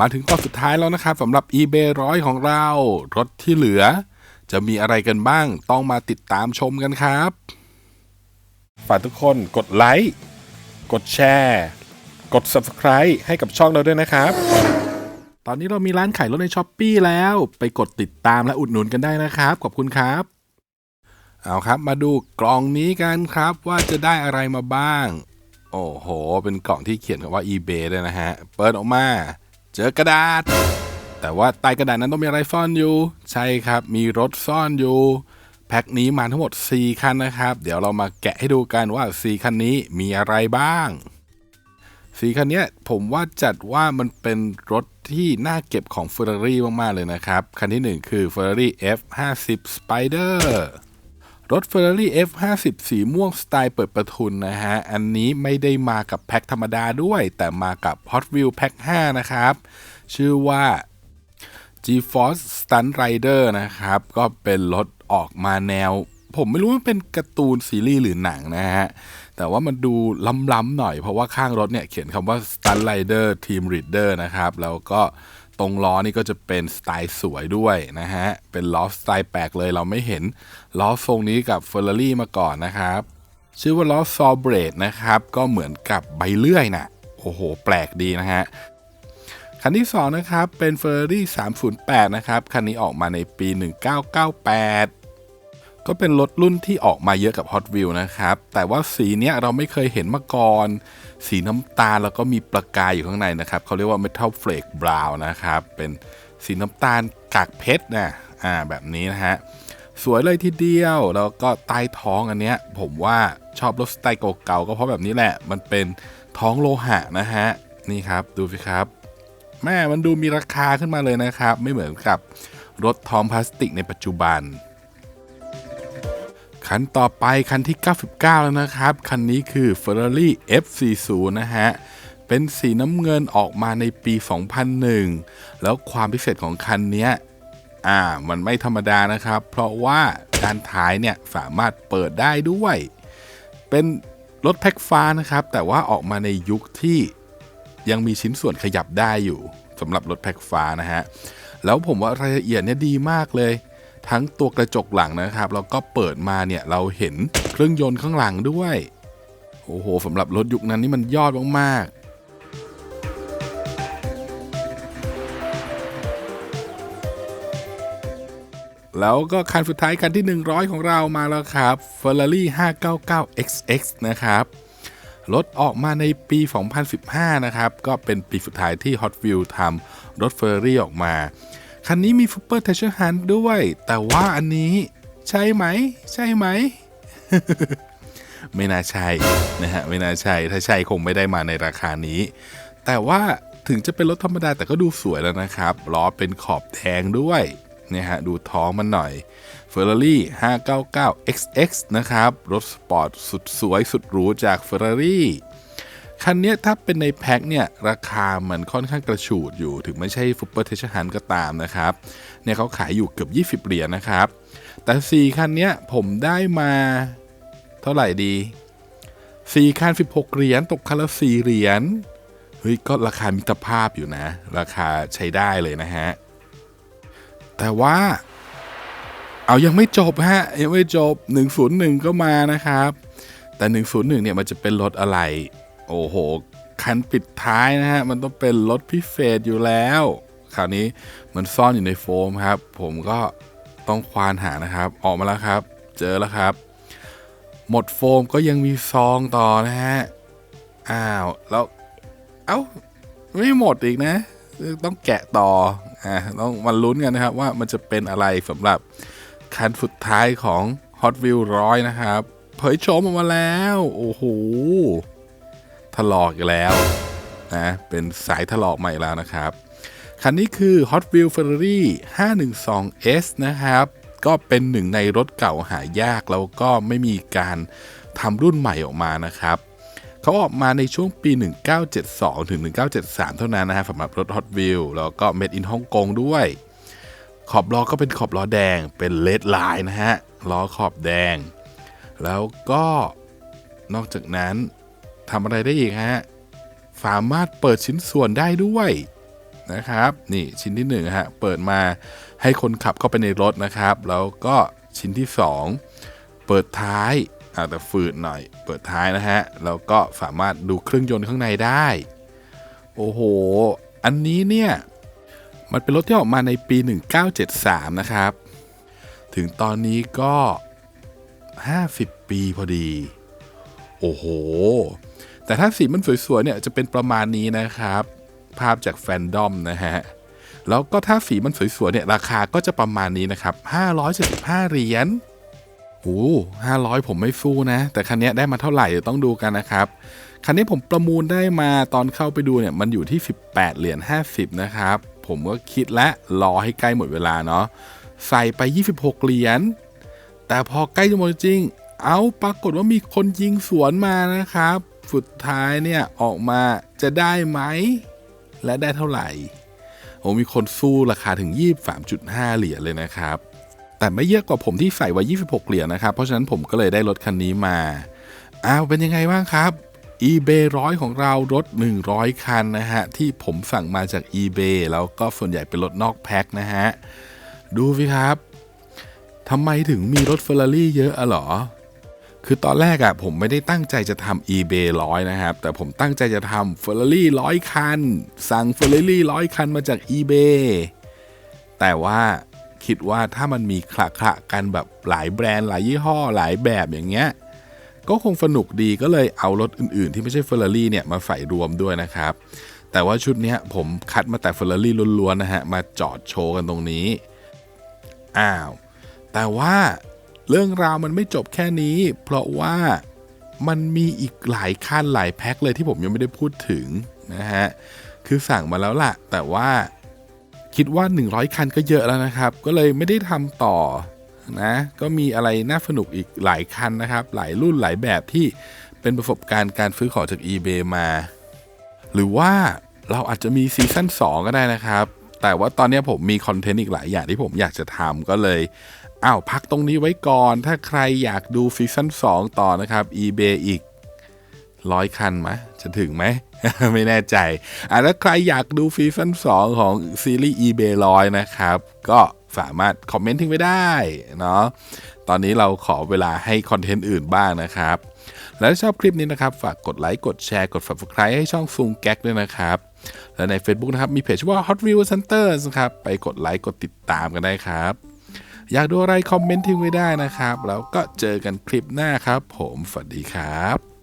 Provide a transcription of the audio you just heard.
มาถึงตอนสุดท้ายแล้วนะครับสำหรับ eBay ร้อยของเรา รถที่เหลือ จะมีอะไรกันบ้างต้องมาติดตามชมกันครับ ฝากทุกคนกดไลค์ กดแชร์ กด Subscribe ให้กับช่องเราด้วยนะครับ ตอนนี้เรามีร้านขายรถในช้อปปีแล้วไปกดติดตามและอุดหนุนกันได้นะครับ ขอบคุณครับ เอาครับมาดูกล่องนี้กันครับว่าจะได้อะไรมาบ้าง โอ้โห เป็นกล่องที่เขียนคำว่า eBay ด้วยนะฮะ เปิดออกมา เจอกระดาษ แต่ว่าใต้กระดาษนั้นต้องมีอะไรซ่อนอยู่ ใช่ครับ มีรถซ่อนอยู่ แพ็คนี้มาทั้งหมด 4 คันนะครับ เดี๋ยวเรามาแกะให้ดูกันว่า 4 คันนี้มีอะไรบ้างสีคันนี้ผมว่าจัดว่ามันเป็นรถที่น่าเก็บของ Ferrari มาก ๆ เลยนะครับ คันที่ 1 คือ Ferrari F50 Spider รถ Ferrari F50 สีม่วงสไตล์เปิดประทุนนะฮะ อันนี้ไม่ได้มากับแพ็คธรรมดาด้วย แต่มากับ Hot Wheels แพ็ค5นะครับ ชื่อว่า GeForce Stunt Rider นะครับ ก็เป็นรถออกมาแนว ผมไม่รู้ว่าเป็นการ์ตูนซีรีส์หรือหนังนะฮะ แต่ว่ามันดูล้ำๆหน่อยเพราะว่าข้างรถเนี่ยเขียนคำว่า Stunt Rider Team Reader นะครับ แล้วก็ ตรงล้อนี่ก็จะเป็นสไตล์สวยด้วยนะฮะ เป็นล้อสไตล์แปลกเลยเราไม่เห็นล้อทรงนี้กับ Ferrari มาก่อนนะครับ ชื่อว่าล้อ s a w b r a d นะครับ ก็เหมือนกับใบเลื่อยนะโอ้โห แปลกดีนะฮะ คันที่ 2 นะครับ เป็น Ferrari 308 นะครับ คันนี้ออกมาในปี 1998ก็เป็นรถรุ่นที่ออกมาเยอะกับ Hot Wheels นะครับ แต่ว่าสีเนี้ยเราไม่เคยเห็นมาก่อน สีน้ำตาลแล้วก็มีประกายอยู่ข้างในนะครับเขาเรียกว่า Metal Flake Brown นะครับ เป็นสีน้ำตาลกากเพชรนะอ่าแบบนี้นะฮะ สวยเลยทีเดียว แล้วก็ใต้ท้องอันเนี้ย ผมว่าชอบรถสไตล์เก่าๆก็เพราะแบบนี้แหละ มันเป็นท้องโลหะนะฮะ นี่ครับดูสิครับ แม่มันดูมีราคาขึ้นมาเลยนะครับ ไม่เหมือนกับรถท้องพลาสติกในปัจจุบัน คันต่อไปคันที่ 99 แล้วนะครับ คันนี้คือ Ferrari F40 นะฮะ เป็นสีน้ำเงินออกมาในปี 2001 แล้วความพิเศษของคันนี้อ่า มันไม่ธรรมดานะครับ เพราะว่าด้านท้ายเนี่ยสามารถเปิดได้ด้วย เป็นรถแพ็คฟ้านะครับ แต่ว่าออกมาในยุคที่ยังมีชิ้นส่วนขยับได้อยู่สำหรับรถแพ็คฟ้านะฮะ แล้วผมว่ารายละเอียดเนี่ยดีมากเลย ทั้งตัวกระจกหลังนะครับแล้วก็เปิดมาเนี่ยเราเห็นเครื่องยนต์ข้างหลังด้วยโอ้โหสำหรับรถยุคนั้นนี่มันยอดมากๆแล้วก็คันสุดท้ายคันที่ 100 ของเรามาแล้วครับ Ferrari 599XX นะครับ รถออกมาในปี 2015 นะครับ ก็เป็นปีสุดท้ายที่ Hot Wheels ทำรถ Ferrari ออกมา คันนี้มี Super Treasure Hunt ด้วย แต่ว่าอันนี้ใช่ไหม ใช่ไหม ไม่น่าใช่นะฮะ ไม่น่าใช่ ถ้าใช่คงไม่ได้มาในราคานี้ แต่ว่าถึงจะเป็นรถธรรมดาแต่ก็ดูสวยแล้วนะครับล้อเป็นขอบแดงด้วยเนี่ยฮะดูท้องมันหน่อย Ferrari 599XX นะครับ รถสปอร์ตสุดสวยสุดหรูจาก Ferrari คันนี้ถ้าเป็นในแพ็คเนี่ยราคามันค่อนข้างกระฉูดอยู่ถึงไม่ใช่ Super t e a s u r Hunt ก็ตามนะครับเนี่ยเขาขายอยู่เกือบ 20 เหรียญนะครับ แต่ 4 คันนี้ผมได้มาเท่าไหร่ดี 4 คัน 16 เหรียญตกคันละ 4 เหรียญเฮ้ยก็ราคามิตรภาพอยู่นะ ราคาใช้ได้เลยนะฮะ แต่ว่าเอายังไม่จบฮะ ยังไม่จบ 101 ก็มานะครับ แต่ 101 เนี่ยมันจะเป็นรถอะไร โอ้โห คันปิดท้ายนะฮะ มันต้องเป็นรถพิเศษอยู่แล้ว คราวนี้มันซ่อนอยู่ในโฟมครับ ผมก็ต้องควานหานะครับ ออกมาแล้วครับ เจอแล้วครับ หมดโฟมก็ยังมีซองต่อนะฮะ อ้าว แล้วเอ้า ไม่หมดอีกนะ ต้องแกะต่อ อ่า ต้องมาลุ้นกันนะครับ ว่ามันจะเป็นอะไรสำหรับคันสุดท้ายของ Hot Wheels ร้อยนะครับ เผยโฉมออกมาแล้ว โอ้โห ถลอกอีกแล้วนะเป็นสายถลอกใหม่แล้วนะครับ คันนี้คือ Hot Wheels Ferrari 512S นะครับ ก็เป็นหนึ่งในรถเก่าหายาก แล้วก็ไม่มีการทำรุ่นใหม่ออกมานะครับเขาออกมาในช่วงปี 1972 ถึง 1973 เท่านั้นนะฮะสำหรับรถ Hot Wheels แล้วก็ Made in ฮ่องกงด้วย ขอบล้อก็เป็นขอบล้อแดงเป็นเลดไลน์นะฮะ ล้อขอบแดง แล้วก็นอกจากนั้น ทำอะไรได้อีกฮะสามารถเปิดชิ้นส่วนได้ด้วยนะครับ นี่ชิ้นที่1ฮะเปิดมาให้คนขับเข้าไปในรถนะครับ แล้วก็ชิ้นที่ 2 เปิดท้ายอาแต่ฝืดหน่อย เปิดท้ายนะฮะแล้วก็สามารถดูเครื่องยนต์ข้างในได้ โอ้โห อันนี้เนี่ย มันเป็นรถที่ออกมาในปี 1973 นะครับ ถึงตอนนี้ก็ 50 ปีพอดี โอ้โห แต่ถ้าสีมันสวยๆเนี่ยจะเป็นประมาณนี้นะครับ ภาพจากแฟนดอมนะฮะแล้วก็ถ้าสีมันสวยๆเนี่ยราคาก็จะประมาณนี้นะครับ575เหรียญโอ้ห้าร้อยผมไม่สู้นะ แต่คันนี้ได้มาเท่าไหร่เดี๋ยวต้องดูกันนะครับ คันนี้ผมประมูลได้มาตอนเข้าไปดูเนี่ยมันอยู่ที่ 18 เหรียญ50 นะครับ ผมก็คิดและรอให้ใกล้หมดเวลาเนาะ ใส่ไป 26 เหรียญ แต่พอใกล้จะหมดจริง เอาปรากฏว่ามีคนยิงสวนมานะครับ สุดท้ายเนี่ยออกมาจะได้ไหม และได้เท่าไหร่โอ้มีคนสู้ราคาถึง 23.5 เหรียญเลยนะครับ แต่ไม่เยอะกว่าผมที่ใส่ไว้ 26 เหรียญนะครับ เพราะฉะนั้นผมก็เลยได้รถคันนี้มาอ้าวเป็นยังไงบ้างครับ eBay ร้อยของเรารถ 100 คันนะฮะ ที่ผมสั่งมาจาก eBay แล้วก็ส่วนใหญ่เป็นรถนอกแพ็คนะฮะ ดูสิครับทำไมถึงมีรถเฟอร์รารี่เยอะอะหรอ คือตอนแรกอะผมไม่ได้ตั้งใจจะทำ eBay ร้อยนะครับ แต่ผมตั้งใจจะทำเฟอร์รารี่ร้อยคัน สั่งเฟอร์รารี่ร้อยคันมาจาก eBay แต่ว่าคิดว่าถ้ามันมีคละคละกันแบบหลายแบรนด์หลายยี่ห้อหลายแบบอย่างเงี้ย ก็คงสนุกดีก็เลยเอารถอื่นๆ ที่ไม่ใช่เฟอร์รารี่เนี่ยมาใส่รวมด้วยนะครับ แต่ว่าชุดนี้ผมคัดมาแต่เฟอร์รารี่ล้วนๆนะฮะมาจอดโชว์กันตรงนี้ อ้าว แต่ว่า เรื่องราวมันไม่จบแค่นี้ เพราะว่ามันมีอีกหลายคันหลายแพ็คเลยที่ผมยังไม่ได้พูดถึงนะฮะ คือสั่งมาแล้วล่ะ แต่ว่าคิดว่า 100 คันก็เยอะแล้วนะครับ ก็เลยไม่ได้ทำต่อนะ ก็มีอะไรน่าสนุกอีกหลายคันนะครับ หลายรุ่นหลายแบบที่เป็นประสบการณ์การซื้อของจาก eBay มา หรือว่าเราอาจจะมีซีซั่น2ก็ได้นะครับ แต่ว่าตอนนี้ผมมีคอนเทนต์อีกหลายอย่างที่ผมอยากจะทำก็เลย อ้าวพักตรงนี้ไว้ก่อน ถ้าใครอยากดูซีซั่น2 ต่อนะครับ eBay อีกร้อยคันไหมจะถึงไหม ไม่แน่ใจอะถ้าใครอยากดูซีซั่น2 ของซีรีส์ eBay ร้อยนะครับ ก็สามารถคอมเมนต์ทิ้งไว้ได้เนาะตอนนี้เราขอเวลาให้คอนเทนต์อื่นบ้างนะครับ แล้วชอบคลิปนี้นะครับ ฝากกดไลค์ กดแชร์ กด subscribe ให้ช่องซุงแก๊กด้วยนะครับ และใน Facebook นะครับ มีเพจชื่อว่า Hot Wheels Centers นะครับ ไปกดไลค์ กดติดตามกันได้ครับ อยากดูอะไรคอมเมนต์ทิ้งไว้ได้นะครับ แล้วก็เจอกันคลิปหน้าครับ ผมสวัสดีครับ